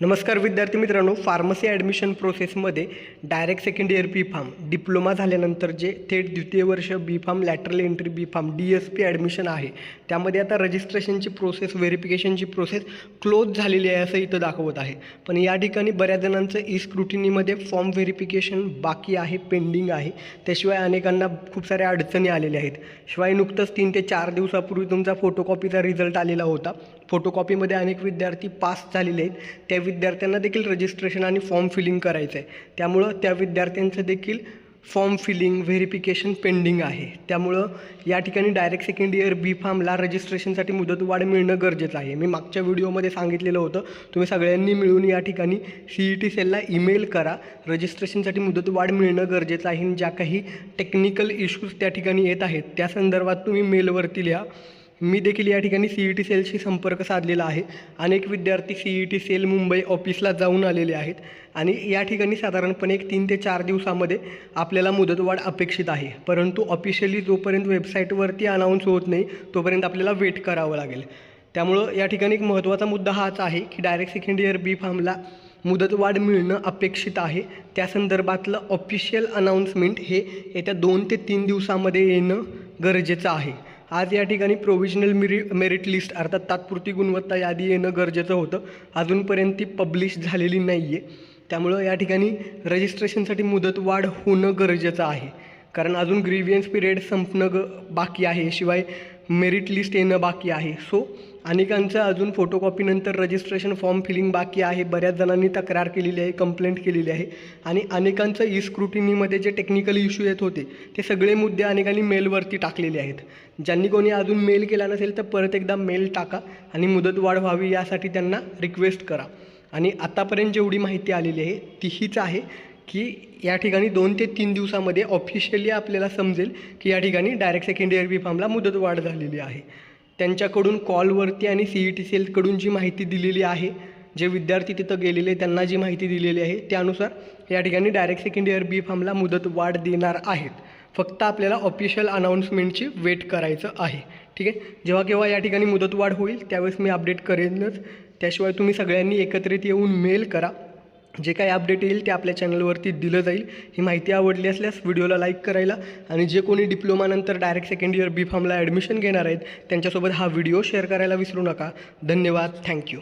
नमस्कार विद्यार्थी मित्रांनो फार्मसी ॲडमिशन प्रोसेसमध्ये direct second year B pharm diploma झाल्यानंतर जे थेट द्वितीय वर्ष B pharm lateral entry B pharm D S P admission आहे त्यामध्ये आता रजिस्ट्रेशनची प्रोसेस व्हेरिफिकेशनची प्रोसेस क्लोज झालेली आहे असं इथं दाखवत आहे. पण या ठिकाणी बऱ्याच जणांचं ई स्क्रुटिनीमध्ये फॉर्म व्हेरिफिकेशन बाकी आहे पेंडिंग आहे. त्याशिवाय अनेकांना खूप साऱ्या अडचणी आलेल्या आहेत. शिवाय नुकतंच तीन ते चार दिवसापूर्वी तुमचा फोटोकॉपीचा रिझल्ट आलेला होता. फोटोकॉपीमध्ये अनेक विद्यार्थी पास झालेले आहेत. त्या विद्यार्थ्यांना देखील रजिस्ट्रेशन आणि फॉर्म फिलिंग करायचं आहे त्यामुळं त्या विद्यार्थ्यांचं देखील फॉर्म फिलिंग व्हेरिफिकेशन पेंडिंग आहे. त्यामुळं या ठिकाणी डायरेक्ट सेकंड इयर बी फार्मला रजिस्ट्रेशनसाठी मुदतवाढ मिळणं गरजेचं आहे. मी मागच्या व्हिडिओमध्ये सांगितलेलं होतं. तुम्ही सगळ्यांनी मिळून या ठिकाणी सी ई टी सेलला ईमेल करा. रजिस्ट्रेशनसाठी मुदतवाढ मिळणं गरजेचं आहे. आणि ज्या काही टेक्निकल इश्यूज त्या ठिकाणी येत आहेत त्या संदर्भात तुम्ही मेलवरती लिहा. मी देखील या ठिकाणी सी ई टी सेलशी संपर्क साधलेला आहे. अनेक विद्यार्थी C E T cell Mumbai ऑफिसला जाऊन आलेले आहेत आणि या ठिकाणी साधारणपणे एक तीन ते चार दिवसामध्ये आपल्याला मुदतवाढ अपेक्षित आहे. परंतु ऑफिशियली जोपर्यंत वेबसाईटवरती अनाऊन्स होत नाही तोपर्यंत आपल्याला वेट करावं लागेल. त्यामुळं या ठिकाणी एक महत्त्वाचा मुद्दा हाच आहे की डायरेक्ट सेकंड इयर बी फार्मला मुदतवाढ मिळणं अपेक्षित आहे. त्या संदर्भातलं ऑफिशियल अनाऊन्समेंट हे येत्या दोन ते तीन दिवसामध्ये येणं गरजेचं आहे. आज या ठिकाणी प्रोव्हिजनल मिरि मेरिट लिस्ट अर्थात तात्पुरती गुणवत्ता यादी येणं गरजेचं होतं. अजूनपर्यंत ती पब्लिश झालेली नाही आहे त्यामुळं या ठिकाणी रजिस्ट्रेशनसाठी मुदतवाढ होणं गरजेचं आहे. कारण अजून ग्रीवियन्स पिरियड संपणं ग बाकी आहे. शिवाय मेरिट लिस्ट येणं बाकी आहे. सो अनेकांचं अजून फोटोकॉपीनंतर रजिस्ट्रेशन फॉर्म फिलिंग बाकी आहे. बऱ्याच जणांनी तक्रार केलेली आहे कंप्लेंट केलेली आहे. आणि अनेकांचं ई स्क्रुटिनीमध्ये जे टेक्निकल इश्यू येत होते ते सगळे मुद्दे अनेकांनी मेलवरती टाकलेले आहेत. ज्यांनी कोणी अजून मेल केला नसेल तर परत एकदा मेल टाका आणि मुदतवाढ व्हावी यासाठी त्यांना रिक्वेस्ट करा. आणि आतापर्यंत जेवढी माहिती आलेली आहे ती हीच आहे की या ठिकाणी दोन ते तीन दिवसामध्ये ऑफिशियली आपल्याला समजेल की या ठिकाणी डायरेक्ट सेकंड इयर बी फॉर्मला मुदतवाढ झालेली आहे. त्यांच्याकडून कॉलवरती आणि सी ई टी सेलकडून जी माहिती दिलेली आहे जे विद्यार्थी तिथं गेलेले त्यांना जी माहिती दिलेली आहे त्यानुसार या ठिकाणी डायरेक्ट सेकंड इयर बी फार्मला मुदतवाढ देणार आहेत. फक्त आपल्याला ऑफिशियल अनाऊन्समेंटची वेट करायचं आहे. ठीक आहे? जेव्हा केव्हा या ठिकाणी मुदतवाढ होईल त्यावेळेस मी अपडेट करेनच. त्याशिवाय तुम्ही सगळ्यांनी एकत्रित येऊन मेल करा. जे काही अपडेट येईल ते आपल्या चॅनलवरती दिलं जाईल. ही माहिती आवडली असल्यास व्हिडिओला लाईक करायला आणि जे कोणी डिप्लोमानंतर डायरेक्ट सेकंड इयर बी फॉर्मला ॲडमिशन घेणार आहेत त्यांच्यासोबत हा व्हिडिओ शेअर करायला विसरू नका. धन्यवाद. थँक्यू